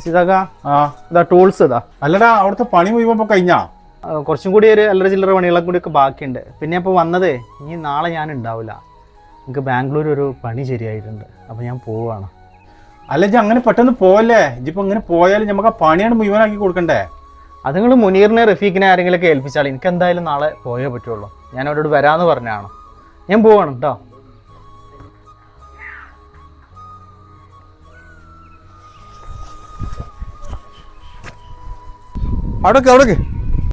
സീതാക്ക ആ ഇതാ ടൂൾസ് ഇതാ. അല്ലടാ അവിടുത്തെ പണി മുഴുവൻ കഴിഞ്ഞാ? കുറച്ചും കൂടി ഒരു അല്ലറ ചില്ലറ പണികളൊക്കെ കൂടി ഒക്കെ ബാക്കിയുണ്ട്. പിന്നെ ഇപ്പോൾ വന്നതേ ഇനി നാളെ ഞാൻ ഉണ്ടാവില്ല എനിക്ക് ബാംഗ്ലൂർ ഒരു പണി ശരിയായിട്ടുണ്ട്. അപ്പോൾ ഞാൻ പോവാണ്. അല്ല ഇജ്ജ് അങ്ങനെ പെട്ടെന്ന് പോവല്ലേ? ഇജ്ജിപ്പോ ഇങ്ങനെ പോയാലും നമുക്ക് ആ പണിയാണ് മുഴുവനാക്കി കൊടുക്കണ്ടേ? അത് നിങ്ങൾ മുനീറിനെ റഫീഖിനെ ആരെങ്കിലുമൊക്കെ ഏൽപ്പിച്ചാൽ എനിക്ക് എന്തായാലും നാളെ പോയേ പറ്റുള്ളൂ. ഞാൻ അവരോട് വരാമെന്ന് പറഞ്ഞാണ് ഞാൻ പോവാണ് കേട്ടോ അവിടേക്ക് അവിടേക്ക്.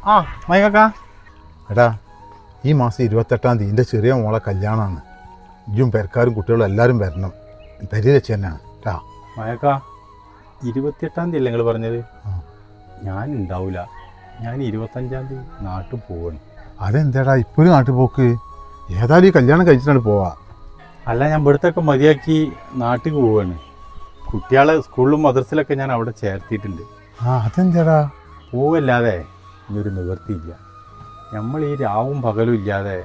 ആ. മൈക്കാ എടാ ഈ മാസം ഇരുപത്തെട്ടാം തീയതി എന്റെ ചെറിയ മോളെ കല്യാണമാണ്. ഇജും പെരക്കാരും കുട്ടികളും എല്ലാവരും വരണം. പെരി വെച്ച് തന്നെയാണ്. കേട്ടാ മയക്ക ഇരുപത്തിയെട്ടാം തീയതി അല്ലേ നിങ്ങൾ പറഞ്ഞത്? ഞാൻ ഉണ്ടാവില്ല ഞാൻ ഇരുപത്തഞ്ചാം തീയതി നാട്ടിൽ പോവാണ്. അതെന്താടാ ഇപ്പോഴും നാട്ടിൽ പോക്ക്? ഏതായാലും ഈ കല്യാണം കഴിച്ചിട്ടാണ് പോവാ. അല്ല ഞാൻ ഇവിടുത്തൊക്കെ മതിയാക്കി നാട്ടിൽ പോവാണ്. കുട്ടികളെ സ്കൂളിലും മദ്രസിലൊക്കെ ഞാൻ അവിടെ ചേർത്തിയിട്ടുണ്ട്. ആ അതെന്താടാ? പോവല്ലാതെ ഇനിയൊരു നിവൃത്തിയില്ല. നമ്മൾ ഈ രാവും പകലും ഇല്ലാതെ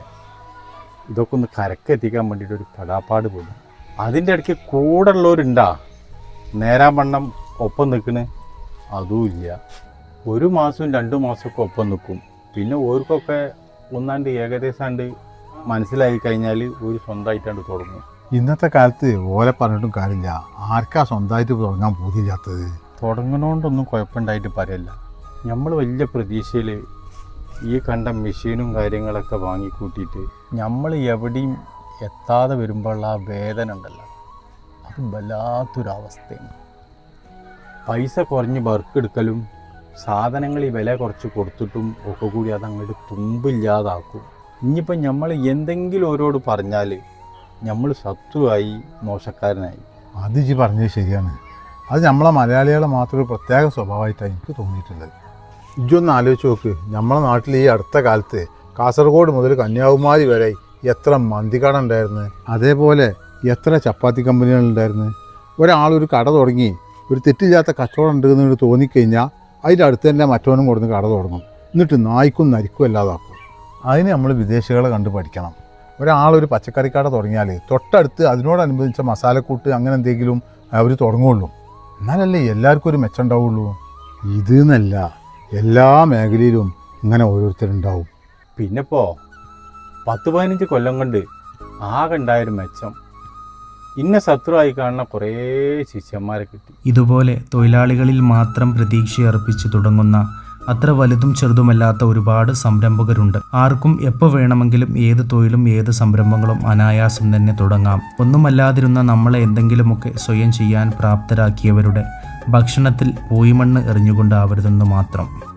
ഇതൊക്കെ ഒന്ന് കരക്കെത്തിക്കാൻ വേണ്ടിയിട്ട് ഒരു പടാപ്പാട് പോലും അതിന്റെ ഇടയ്ക്ക് കൂടെ ഉള്ളവരുണ്ടാ നേരാൻ വണ്ണം ഒപ്പം നിൽക്കണ്? അതുമില്ല ഒരു മാസവും രണ്ടു മാസമൊക്കെ ഒപ്പം നിൽക്കും. പിന്നെ ഓർക്കൊക്കെ ഒന്നാണ്ട് ഏകദേശാണ്ട് മനസ്സിലായി കഴിഞ്ഞാൽ ഒരു സ്വന്തമായിട്ടാണ്ട് തുടങ്ങും ഇന്നത്തെ കാലത്ത് ഓലെ പറഞ്ഞിട്ടും കാര്യമില്ല. ആർക്കാ സ്വന്തമായിട്ട് തുടങ്ങാൻ പൂതിയില്ലാത്തത് തുടങ്ങണോണ്ടൊന്നും കുഴപ്പമുണ്ടായിട്ട് പറയല്ല. നമ്മൾ വലിയ പ്രതീക്ഷയിൽ ഈ കണ്ട മെഷീനും കാര്യങ്ങളൊക്കെ വാങ്ങിക്കൂട്ടിയിട്ട് നമ്മൾ എവിടെയും എത്താതെ വരുമ്പോഴുള്ള ആ വേദന ഉണ്ടല്ലോ. അത് വല്ലാത്തൊരവസ്ഥയാണ്. പൈസ കുറഞ്ഞ് വർക്ക് എടുക്കലും സാധനങ്ങൾ ഈ വില കുറച്ച് കൊടുത്തിട്ടും ഒക്കെ കൂടി അത് അങ്ങോട്ട് തുമ്പില്ലാതാക്കും. ഇനിയിപ്പോൾ നമ്മൾ എന്തെങ്കിലും ഓരോട് പറഞ്ഞാൽ നമ്മൾ ശത്രുവായി മോശക്കാരനായി. അത് ഇജി പറഞ്ഞത് ശരിയാണ്. അത് നമ്മളെ മലയാളികളെ മാത്രം ഒരു പ്രത്യേക സ്വഭാവമായിട്ടാണ് എനിക്ക് തോന്നിയിട്ടുള്ളത്. ഇജൊന്ന് ആലോചിച്ച് നോക്ക്. നമ്മളെ നാട്ടിൽ ഈ അടുത്ത കാലത്ത് കാസർഗോഡ് മുതൽ കന്യാകുമാരി വരെ എത്ര മന്തിക്കട ഉണ്ടായിരുന്നു. അതേപോലെ എത്ര ചപ്പാത്തി കമ്പനികൾ ഉണ്ടായിരുന്നു. ഒരാൾ ഒരു കട തുടങ്ങി. ഒരു തെറ്റില്ലാത്ത കച്ചവടം ഉണ്ടെന്ന് തോന്നിക്കഴിഞ്ഞാൽ അതിന്റെ അടുത്ത് തന്നെ മറ്റവനും കൊടുന്ന് കട തുടങ്ങും. എന്നിട്ട് നായ്ക്കും നരിക്കും അല്ലാതാക്കും അതിന് നമ്മൾ വിദേശികളെ കണ്ട് പഠിക്കണം. ഒരാളൊരു പച്ചക്കറിക്കട തുടങ്ങിയാൽ തൊട്ടടുത്ത് അതിനോടനുബന്ധിച്ച മസാലക്കൂട്ട് അങ്ങനെ എന്തെങ്കിലും അവർ തുടങ്ങുള്ളൂ. എന്നാലല്ലേ എല്ലാവർക്കും ഒരു മെച്ചം ഉണ്ടാവുള്ളൂ. ഇത് എന്നല്ല. എല്ലാ മേഖലയിലും ഇങ്ങനെ ഓരോരുത്തരുണ്ടാവും. പിന്നെ ഇപ്പോ പത്ത് പതിനഞ്ച് കൊല്ലം കൊണ്ട് ആകെ ഉണ്ടായൊരു മെച്ചം. ഇന്ന ശത്രുവായി കാണുന്ന കുറേ ശിഷ്യന്മാരെ കിട്ടി. ഇതുപോലെ തൊഴിലാളികളിൽ മാത്രം പ്രതീക്ഷയർപ്പിച്ചു തുടങ്ങുന്ന അത്ര വലുതും ചെറുതുമല്ലാത്ത ഒരുപാട് സംരംഭകരുണ്ട്. ആർക്കും എപ്പോൾ വേണമെങ്കിലും ഏത് തൊഴിലും ഏത് സംരംഭങ്ങളും അനായാസം തന്നെ തുടങ്ങാം. ഒന്നുമല്ലാതിരുന്ന നമ്മളെ എന്തെങ്കിലുമൊക്കെ സ്വയം ചെയ്യാൻ പ്രാപ്തരാക്കിയവരുടെ ഭക്ഷണത്തിൽ പൂയിമണ്ണ് എറിഞ്ഞുകൊണ്ടാവരുതെന്ന് മാത്രം